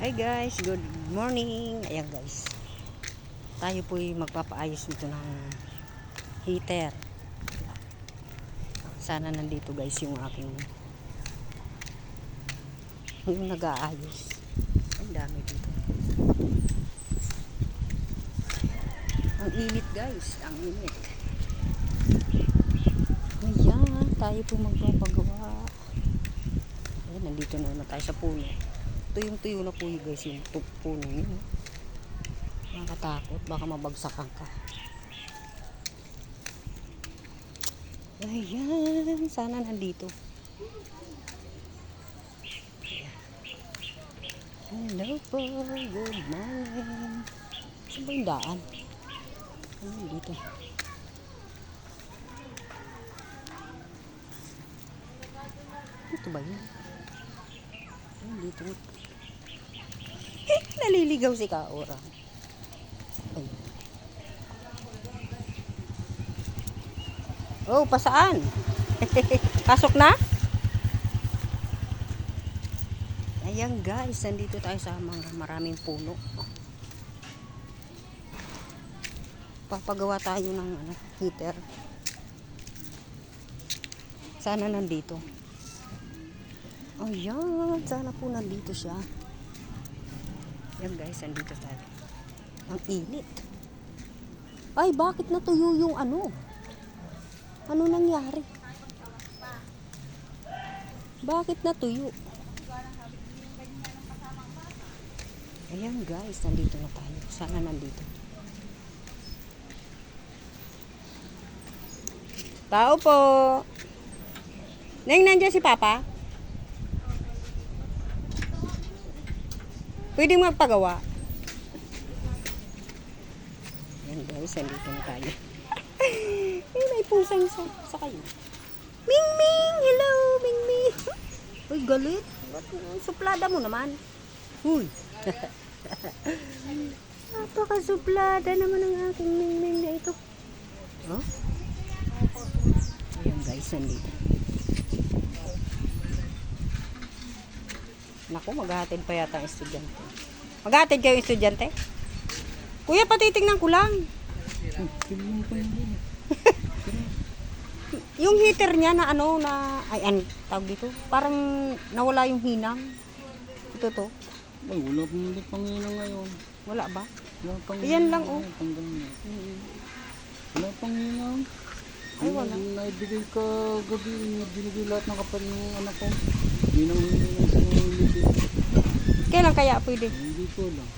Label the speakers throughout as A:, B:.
A: Hi guys, good morning. Ayan guys. Tayo po'y magpapaayos nito ng heater. Sana nandito guys yung aking yung nag-aayos. Ang dami dito. Ang init guys, ang init. Ayan, tayo po magpapagawa. Ayan, nandito na naman tayo sa puno. Tuyong-tuyo na po yun guys yung puno yun. Nakakatakot, baka mabagsakan ka. Ayan, sana nandito. Hello po, good morning. Saan ba yung daan? Ano dito? Dito ba yun? Ayun, dito. Naliligaw si Kaora. Oh, pasaan? Pasok na? Ayan guys, nandito tayo sa mga maraming puno. Papagawa tayo ng ano, heater. Sana nandito. Ayan, sana po nandito siya. Yan guys, nandito tayo. Ang init. Ay, bakit natuyo yung ano? Ano nangyari? Bakit natuyo? Ayan guys, nandito na tayo. Sana nandito. Tao po. Neng, nandiyan si Papa? Pwede magpagawa. Ayan guys, nandito na tayo. eh, may pusang sa, sa kayo. Ming Ming! Hello, Ming Ming! Uy, galit. Suplada mo naman? Uy! Napaka-suplada naman ang aking Ming Ming na ito. Oh? Ayan guys, nandito. Naku, maghahatid pa yata ang estudyante. Maghahatid kayo estudyante? Kuya, patitingnan ko lang. yung heater niya na ano na ay an tawag dito parang nawala yung hinang ito to
B: Ay, wala pong ulit pangina ngayon.
A: wala ba
B: Wala pang
A: Yan lang, oh.
B: Tanggal na. Wala pangina.
A: Ay, wala.
B: Naibigay ka gabi, binigay lahat ng kapal ng anak ko. Hindi nang hiningi sa mga ulit.
A: Kailan kaya pwede
B: Hindi ko lang.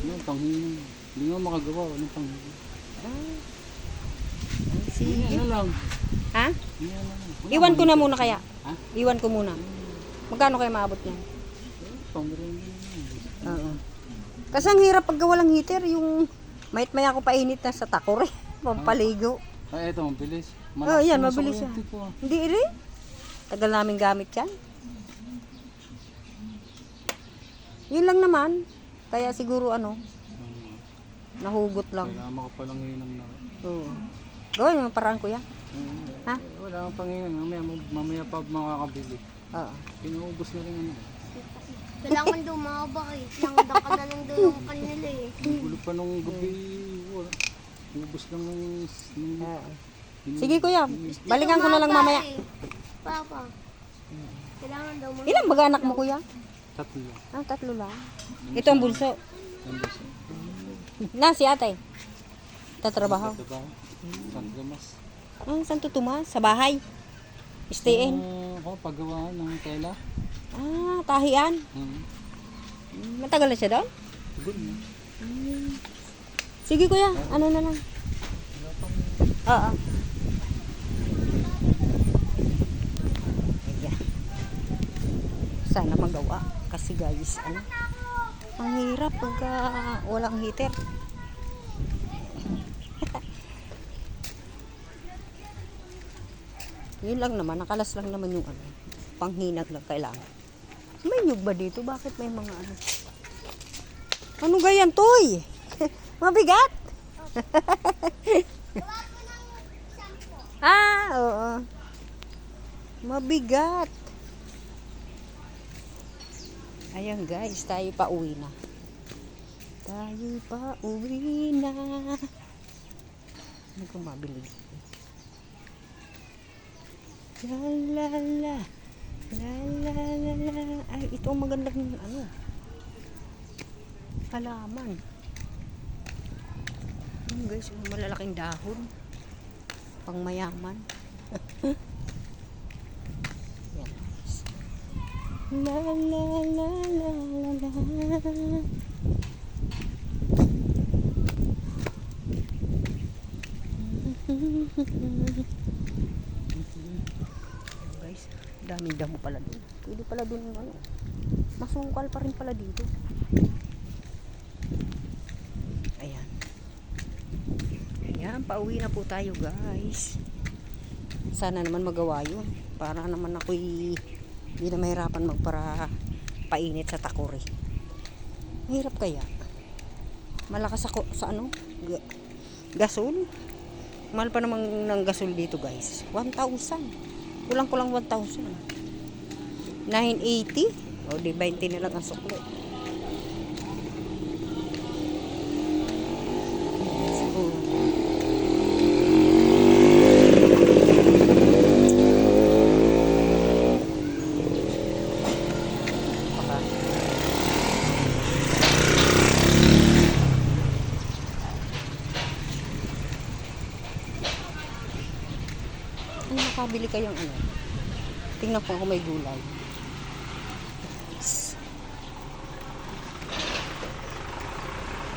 B: Ano, panghina. Hindi nga makagawa. Ano panghina?
A: ah,
B: Sige. Ano lang.
A: ha
B: lang.
A: Iwan ko na muna kaya
B: Ha?
A: iwan ko muna magkano kaya maabot niyan
B: Eh, na lang.
A: Oo. Kasi ang hirap pag walang heater, yung mayat maya ko painit na sa takore. Pampaligo.
B: Ay, ito, mabilis.
A: Oh, yan, mabilis yan.
B: ah.
A: Hindi rin. Tagal namin gamit yan. Yun lang naman. Kaya siguro ano, nahugot lang.
B: Kailangan makapalang hinang na.
A: Oo. Gawin mo parang kuya.
B: Mm.
A: Ha?
B: Eh, Wala kang panginan. Mamaya, mamaya pa makakabili.
A: Oo.
B: Pinuubos na rin ano.
C: Kailangan daw mabak eh. Nangdak ka na lang daw yung kanila eh.
B: Ang gulo pa nung gabi. Wala. Ubos lang ng... ng
A: Oo. Sige kuya, balikan ko na lang mamaya.
C: Eh. Papa. Kailangan daw mo.
A: Ilang baga anak mo kuya?
B: Tatlo.
A: Ah, tatlo lang. Ito ang bunso.
B: Ang basa.
A: Na, si ate. Tatrabaho.
B: Diba? San Damas.
A: Ah, saan tutumas? Sa bahay. Stay in.
B: Uh, ako, paggawaan ng tela.
A: Ah, tahian.
B: Hmm.
A: Matagal na siya doon?
B: Good na.
A: Sige kuya, ano na lang. Oo. Ayan. Sana magawa. Kasi guys, ano, ang hirap pagka walang heater. Yun lang naman, nakalas lang naman yung ano, panghinag lang kailangan. May nyug ba dito? Bakit may mga ano? Ano gayan, toy? Mabigat? ah, oo. Mabigat. Ayan guys, tayo pa uwi na. Tayo pa uwi na. Ano kung mabili? La la la. La la la la. Ay, ito ang magandang ano. Halaman. Ayan guys, malalaking dahon. Pang mayaman. Yan guys. La la la la la la. guys, daming damo pala doon. Pwede pala doon ano. Masukal pa rin pala dito. Ayan. Ayan, pauwi na po tayo guys. Sana naman magawa yun. Para naman ako'y hindi na mahirapan magpara painit sa takore. Mahirap kaya. Malakas ako sa ano? Ga- gasol. Mahal pa namang ng gasol dito guys. 1,000. Kulang kulang 1,000. 980. O di 20 na lang ang sukli. So, baka Kung makabili kayong ano, tingnan ko kung may gulay.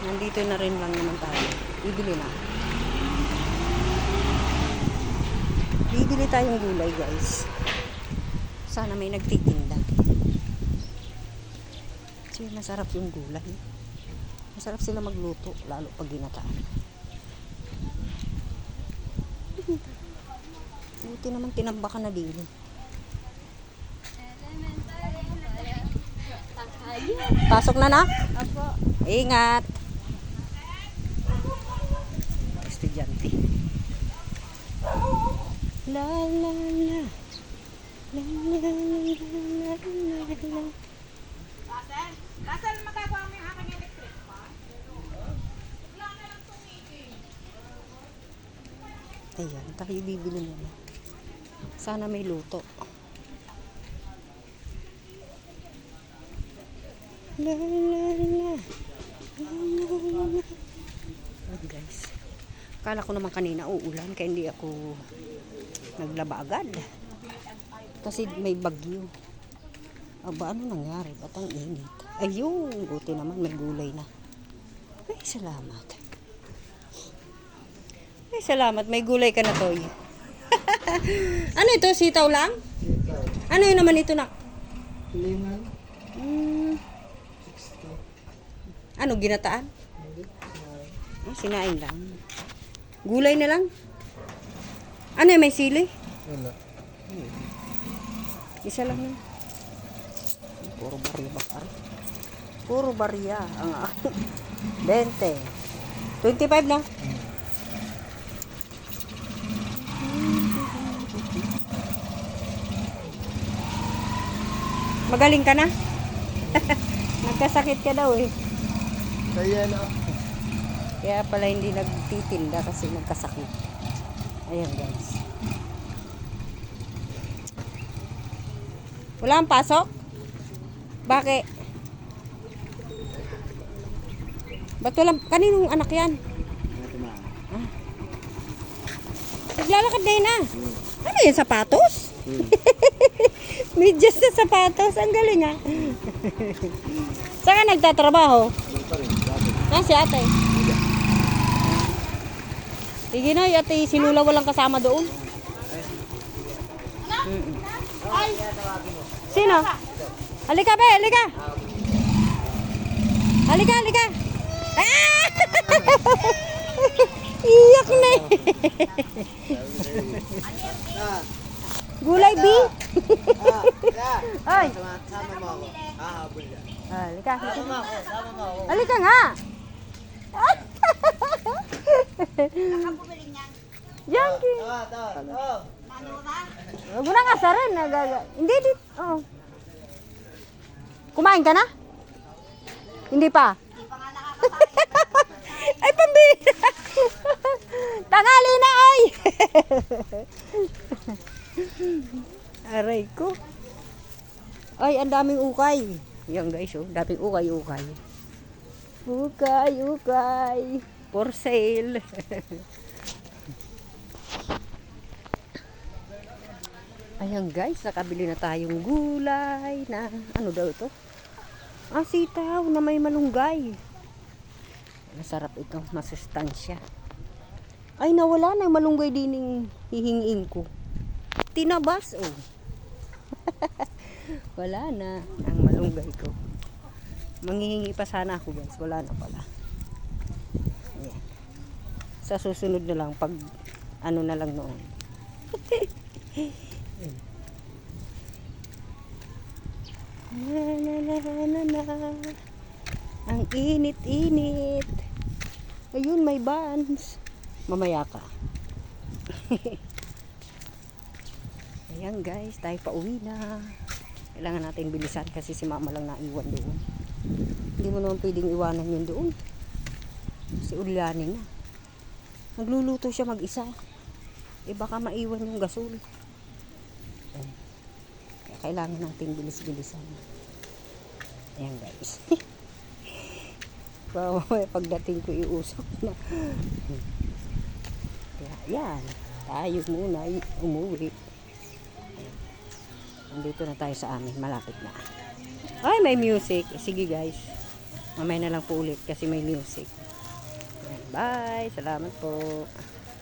A: Nandito na rin lang naman tayo. Bibili na. Bibili tayong gulay guys. Sana may nagtitinda. Kasi masarap yung gulay. Masarap sila magluto, lalo pag ginataan. Buti naman tinambakan na din. Pasok na nak?
C: Apo.
A: Ingat. Estudyante. La la la. La la la la la la. Ayan, tayo bibili nila. Sana may luto. La la la. Ayan guys. Kala ko naman kanina uulan kaya hindi ako naglaba agad. Kasi may bagyo. Aba, ano nangyari? Ba't ang init? Ayun, buti naman may gulay na. Ay, salamat. Ay, salamat. May gulay ka na, Toy. ano ito? Sitaw lang? Ano yun naman ito, nak?
B: Lingan.
A: Hmm. Ano, ginataan? Ah, sinain lang. Gulay na lang? Ano yun, may sili?
B: Wala.
A: Isa lang yun. Puro barya bakar. Puro barya. Ang 20. 25 na. Magaling ka na? Nagkasakit ka daw eh.
B: Kaya na.
A: Kaya pala hindi nagtitinda kasi nagkasakit. Ayan guys. Wala ang pasok? Bakit? Ba't walang, kaninong anak yan? Ah. Naglalakad na yun ah. Ano yan, sapatos? Medyas na sapatos. Ang galing ah. Saan ka nagtatrabaho? Ah, si ate. Sige na, ate, sinula walang kasama doon. Mm-mm. Sino? Halika be, halika. Halika, halika. Ah! Iyak na eh. Gulay B. Ay.
B: Sama mo ako. Hahabol yan.
A: Halika.
B: Sama ako. Sama mo ako.
A: Halika nga.
B: Tawa, tawa, tawa.
A: Huwag mo nang asarin. Nagaga. Hindi, di. Oh. Kumain ka na? Hindi pa? ay, pambili Tangali na ay! Aray ko. Ay, ang daming ukay. Yan guys, oh. Daming ukay, ukay. Ukay. For sale. Ayan guys, nakabili na tayong gulay na ano daw ito? Ah, sitaw na may malunggay. Masarap ito, masustansya. Ay, nawala na yung malunggay din yung hihingiin ko. Tinabas, oh. wala na ang malunggay ko. Manghihingi pa sana ako guys, wala na pala. Ayan. Sa susunod na lang, pag ano na lang noon. Na, na, na, na, na. Ang init-init. Ayun, may buns. Mamaya ka. Ayan guys, tayo pa uwi na. Kailangan natin bilisan kasi si mama lang naiwan doon. Hindi mo naman pwedeng iwanan yun doon. Si Ulianin na. Nagluluto siya mag-isa. Eh baka maiwan yung gasol. Kaya kailangan natin bilis-bilisan. Ayan guys. Mamaya pagdating ko iusap na. Kaya yan. Tayo muna umuwi. Nandito na tayo sa amin. Malapit na. Ay, may music. Sige guys. Mamaya na lang po ulit kasi may music. Bye. Salamat po.